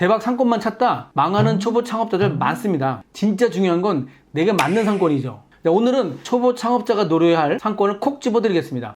대박 상권만 찾다 망하는 초보 창업자들 많습니다. 진짜 중요한 건 내게 맞는 상권이죠. 자, 오늘은 초보 창업자가 노려야 할 상권을 콕 집어드리겠습니다.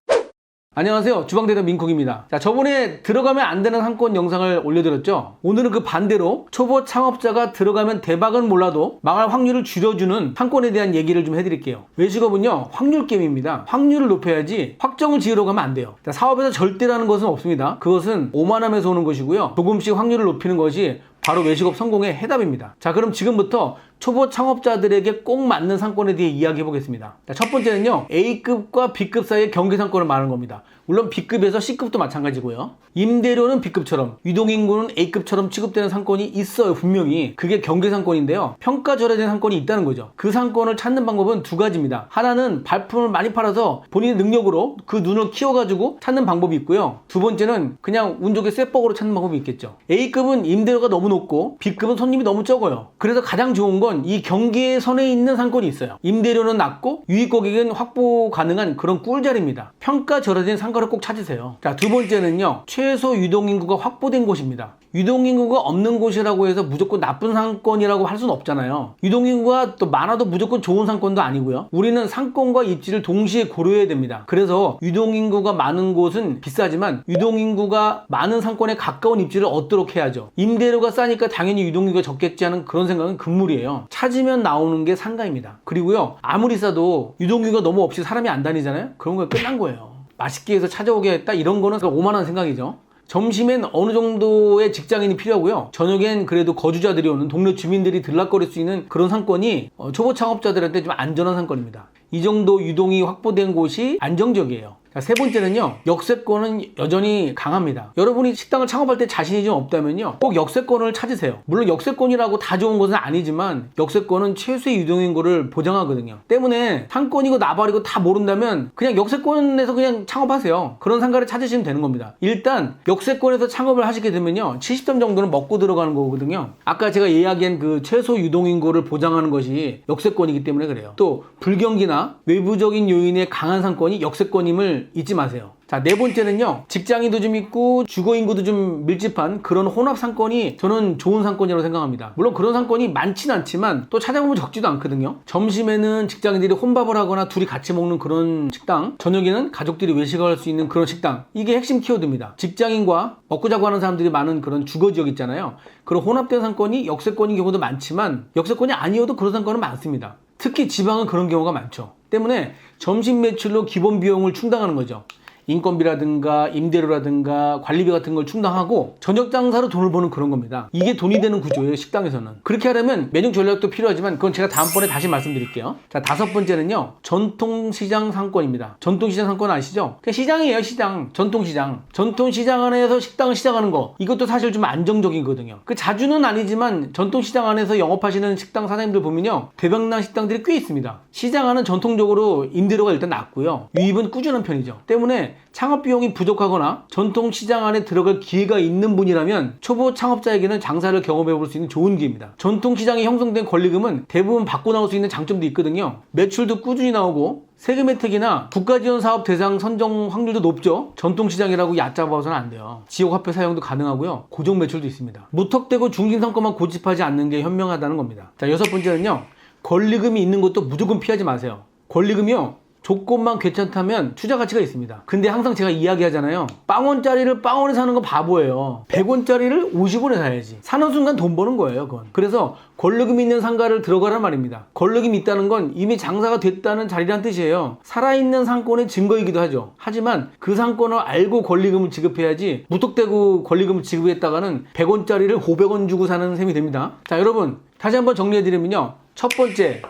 안녕하세요. 주방대장 민쿡입니다. 자, 저번에 들어가면 안 되는 상권 영상을 올려드렸죠? 오늘은 그 반대로 초보 창업자가 들어가면 대박은 몰라도 망할 확률을 줄여주는 상권에 대한 얘기를 좀 해드릴게요. 외식업은요, 확률 게임입니다. 확률을 높여야지 확정을 지으러 가면 안 돼요. 자, 사업에서 절대라는 것은 없습니다. 그것은 오만함에서 오는 것이고요. 조금씩 확률을 높이는 것이 바로 외식업 성공의 해답입니다. 자, 그럼 지금부터 초보 창업자들에게 꼭 맞는 상권에 대해 이야기해 보겠습니다. 자, 첫 번째는요, A급과 B급 사이의 경계 상권을 말하는 겁니다. 물론 B급에서 C급도 마찬가지고요. 임대료는 B급처럼, 유동인구는 A급처럼 취급되는 상권이 있어요, 분명히. 그게 경계 상권인데요. 평가 절하된 상권이 있다는 거죠. 그 상권을 찾는 방법은 두 가지입니다. 하나는 발품을 많이 팔아서 본인의 능력으로 그 눈을 키워가지고 찾는 방법이 있고요. 두 번째는 그냥 운 좋게 쇠뻑으로 찾는 방법이 있겠죠. A급은 임대료가 너무 높고 B급은 손님이 너무 적어요. 그래서 가장 좋은 건이 경계의 선에 있는 상권이 있어요. 임대료는 낮고 유입 고객은 확보 가능한 그런 꿀자리입니다. 평가 절하된 상권을 꼭 찾으세요. 자, 두 번째는요. 최소 유동인구가 확보된 곳입니다. 유동인구가 없는 곳이라고 해서 무조건 나쁜 상권이라고 할 수는 없잖아요. 유동인구가 또 많아도 무조건 좋은 상권도 아니고요. 우리는 상권과 입지를 동시에 고려해야 됩니다. 그래서 유동인구가 많은 곳은 비싸지만 유동인구가 많은 상권에 가까운 입지를 얻도록 해야죠. 임대료가 싸니까 당연히 유동인구가 적겠지 하는 그런 생각은 금물이에요. 찾으면 나오는 게 상가입니다. 그리고요. 아무리 싸도 유동인구가 너무 없이 사람이 안 다니잖아요. 그런 거 끝난 거예요. 맛있게 해서 찾아오겠다 이런 거는 오만한 생각이죠. 점심엔 어느 정도의 직장인이 필요하고요. 저녁엔 그래도 거주자들이 오는 동네 주민들이 들락거릴 수 있는 그런 상권이 어, 초보 창업자들한테 좀 안전한 상권입니다. 이 정도 유동이 확보된 곳이 안정적이에요. 자, 세 번째는요, 역세권은 여전히 강합니다. 여러분이 식당을 창업할 때 자신이 좀 없다면요, 꼭 역세권을 찾으세요. 물론 역세권이라고 다 좋은 것은 아니지만, 역세권은 최소의 유동인구를 보장하거든요. 때문에 상권이고 나발이고 다 모른다면, 그냥 역세권에서 그냥 창업하세요. 그런 상가를 찾으시면 되는 겁니다. 일단, 역세권에서 창업을 하시게 되면요, 70점 정도는 먹고 들어가는 거거든요. 아까 제가 이야기한 그 최소 유동인구를 보장하는 것이 역세권이기 때문에 그래요. 또, 불경기나 외부적인 요인의 강한 상권이 역세권임을 잊지 마세요. 자, 네 번째는요. 직장인도 좀 있고 주거 인구도 좀 밀집한 그런 혼합 상권이 저는 좋은 상권이라고 생각합니다. 물론 그런 상권이 많진 않지만 또 찾아보면 적지도 않거든요. 점심에는 직장인들이 혼밥을 하거나 둘이 같이 먹는 그런 식당, 저녁에는 가족들이 외식을 할 수 있는 그런 식당. 이게 핵심 키워드입니다. 직장인과 먹고 자고 하는 사람들이 많은 그런 주거 지역 있잖아요. 그런 혼합된 상권이 역세권인 경우도 많지만 역세권이 아니어도 그런 상권은 많습니다. 특히 지방은 그런 경우가 많죠. 때문에 점심 매출로 기본 비용을 충당하는 거죠. 인건비라든가 임대료라든가 관리비 같은 걸 충당하고 저녁 장사로 돈을 버는 그런 겁니다. 이게 돈이 되는 구조예요, 식당에서는. 그렇게 하려면 메뉴 전략도 필요하지만 그건 제가 다음번에 다시 말씀드릴게요. 자, 다섯 번째는요. 전통시장 상권입니다. 전통시장 상권 아시죠? 시장이에요, 시장. 전통시장. 전통시장 안에서 식당을 시작하는 거. 이것도 사실 좀 안정적이거든요. 그 자주는 아니지만 전통시장 안에서 영업하시는 식당 사장님들 보면요. 대박난 식당들이 꽤 있습니다. 시장 안은 전통적으로 임대료가 일단 낮고요. 유입은 꾸준한 편이죠. 때문에 창업 비용이 부족하거나 전통 시장 안에 들어갈 기회가 있는 분이라면 초보 창업자에게는 장사를 경험해 볼 수 있는 좋은 기회입니다. 전통 시장에 형성된 권리금은 대부분 받고 나올 수 있는 장점도 있거든요. 매출도 꾸준히 나오고 세금 혜택이나 국가지원 사업 대상 선정 확률도 높죠. 전통시장이라고 얕잡아서는 안 돼요. 지역화폐 사용도 가능하고요. 고정 매출도 있습니다. 무턱대고 중진상권만 고집하지 않는 게 현명하다는 겁니다. 자, 여섯 번째는요. 권리금이 있는 것도 무조건 피하지 마세요. 권리금이요. 조건만 괜찮다면 투자 가치가 있습니다. 근데 항상 제가 이야기하잖아요. 빵원짜리를 빵원에 사는 건 바보예요. 100원짜리를 50원에 사야지. 사는 순간 돈 버는 거예요, 그건. 그래서 권리금 있는 상가를 들어가란 말입니다. 권리금이 있다는 건 이미 장사가 됐다는 자리란 뜻이에요. 살아있는 상권의 증거이기도 하죠. 하지만 그 상권을 알고 권리금을 지급해야지 무턱대고 권리금을 지급했다가는 100원짜리를 500원 주고 사는 셈이 됩니다. 자, 여러분. 다시 한번 정리해드리면요. 첫 번째,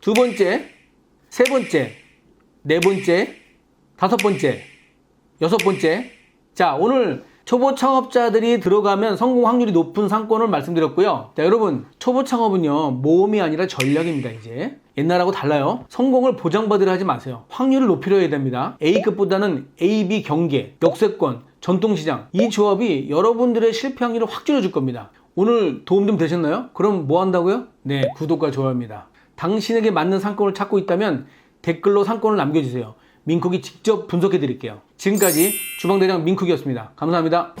두 번째, 세 번째, 네 번째, 다섯 번째, 여섯 번째. 자, 오늘 초보 창업자들이 들어가면 성공 확률이 높은 상권을 말씀드렸고요. 자, 여러분, 초보 창업은요, 모험이 아니라 전략입니다, 이제. 옛날하고 달라요. 성공을 보장받으려 하지 마세요. 확률을 높이려 해야 됩니다. A급보다는 A, B 경계, 역세권, 전통시장. 이 조합이 여러분들의 실패 확률을 확 줄여줄 겁니다. 오늘 도움 좀 되셨나요? 그럼 뭐 한다고요? 네, 구독과 좋아요입니다. 당신에게 맞는 상권을 찾고 있다면 댓글로 상권을 남겨주세요. 민쿡이 직접 분석해 드릴게요. 지금까지 주방대장 민쿡이었습니다. 감사합니다.